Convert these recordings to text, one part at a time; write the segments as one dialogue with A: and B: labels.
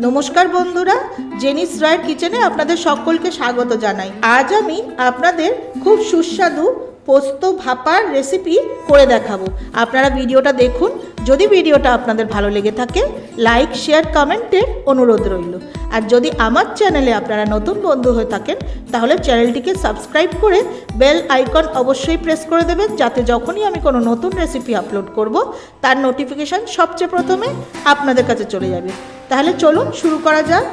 A: নমস্কার বন্ধুরা, জেনিস রায়ের কিচেনে আপনাদের সকলকে স্বাগত জানাই। আজ আমি আপনাদের খুব সুস্বাদু পোস্ত ভাপার রেসিপি করে দেখাবো। আপনারা ভিডিওটা দেখুন যদি ভিডিওটা আপনাদের ভালো লেগে থাকে লাইক শেয়ার কমেন্টের অনুরোধ রইল। আর যদি আমার চ্যানেলে আপনারা নতুন বন্ধু হয়ে থাকেন, তাহলে চ্যানেলটিকে সাবস্ক্রাইব করে বেল আইকন অবশ্যই প্রেস করে দেবেন, যাতে যখনই আমি কোনো নতুন রেসিপি আপলোড করব, তার নোটিফিকেশান সবচেয়ে প্রথমে আপনাদের কাছে চলে যাবে। তাহলে চলুন শুরু করা যাক।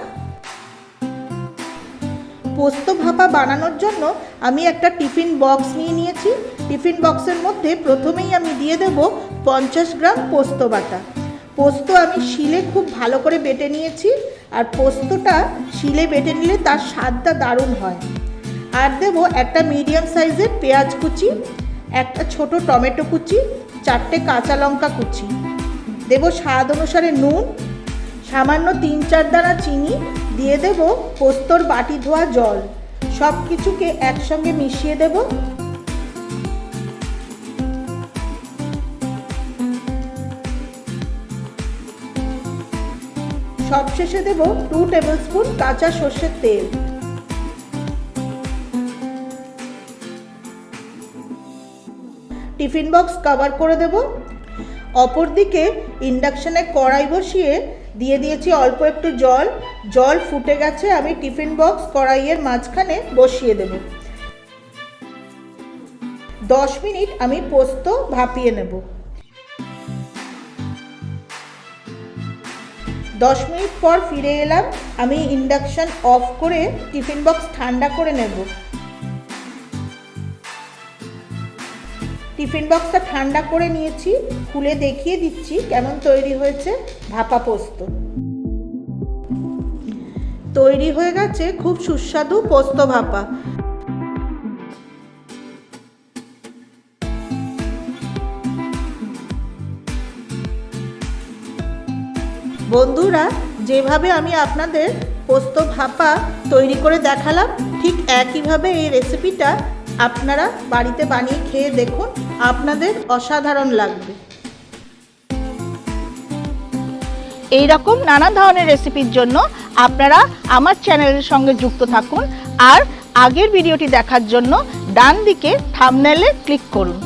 A: পোস্ত ভাপা বানানোর জন্য আমি একটা টিফিন বক্স নিয়ে নিয়েছি। টিফিন বক্সের মধ্যে প্রথমেই আমি দিয়ে দেব পঞ্চাশ গ্রাম পোস্ত বাটা। পোস্ত আমি শিলে খুব ভালো করে বেটে নিয়েছি আর পোস্তটা শিলে বেটে নিলে তার স্বাদটা দারুণ হয়। আর দেব একটা মিডিয়াম সাইজের পেঁয়াজ কুচি, একটা ছোট টমেটো কুচি, চারটে কাঁচা লঙ্কা কুচি। দেব স্বাদ অনুসারে নুন সামান্য তিন চার দানা চিনি দিয়ে দেব পোস্তর বাটি ধোয়া জল। সব কিছুকে একসঙ্গে মিশিয়ে দেব। সবশেষে দেব টু টেবিল স্পুন কাঁচা সর্ষের তেল। টিফিন বক্স কভার করে দেব। অপরদিকে ইন্ডাকশানে কড়াই বসিয়ে দিয়ে দিয়েছি অল্প একটু জল। জল ফুটে গেছে, আমি টিফিন বক্স কড়াইয়ের মাঝখানে বসিয়ে দেব। দশ মিনিট আমি পোস্ত ভাপিয়ে নেব। দশ মিনিট পর ফিরে এলাম, আমি ইন্ডাকশান অফ করে টিফিন বক্স ঠান্ডা করে নেব। টিফিন বক্সটা ঠান্ডা করে নিয়েছি, খুলে দেখিয়ে দিচ্ছি কেমন তৈরি হয়েছে, ভাপা পোস্ত। তৈরি হয়ে গেছে খুব সুস্বাদু পোস্ত ভাপা। বন্ধুরা, যেভাবে আমি আপনাদের পোস্ত ভাপা তৈরি করে দেখালাম, ঠিক একইভাবে এই রেসিপিটা আপনারা বাড়িতে বানিয়ে খেয়ে দেখুন, আপনাদের অসাধারণ লাগবে। এই রকম নানা ধরনের রেসিপির জন্য আপনারা আমার চ্যানেলের সঙ্গে যুক্ত থাকুন আর আগের ভিডিওটি দেখার জন্য ডান দিকে থামনেলে ক্লিক করুন।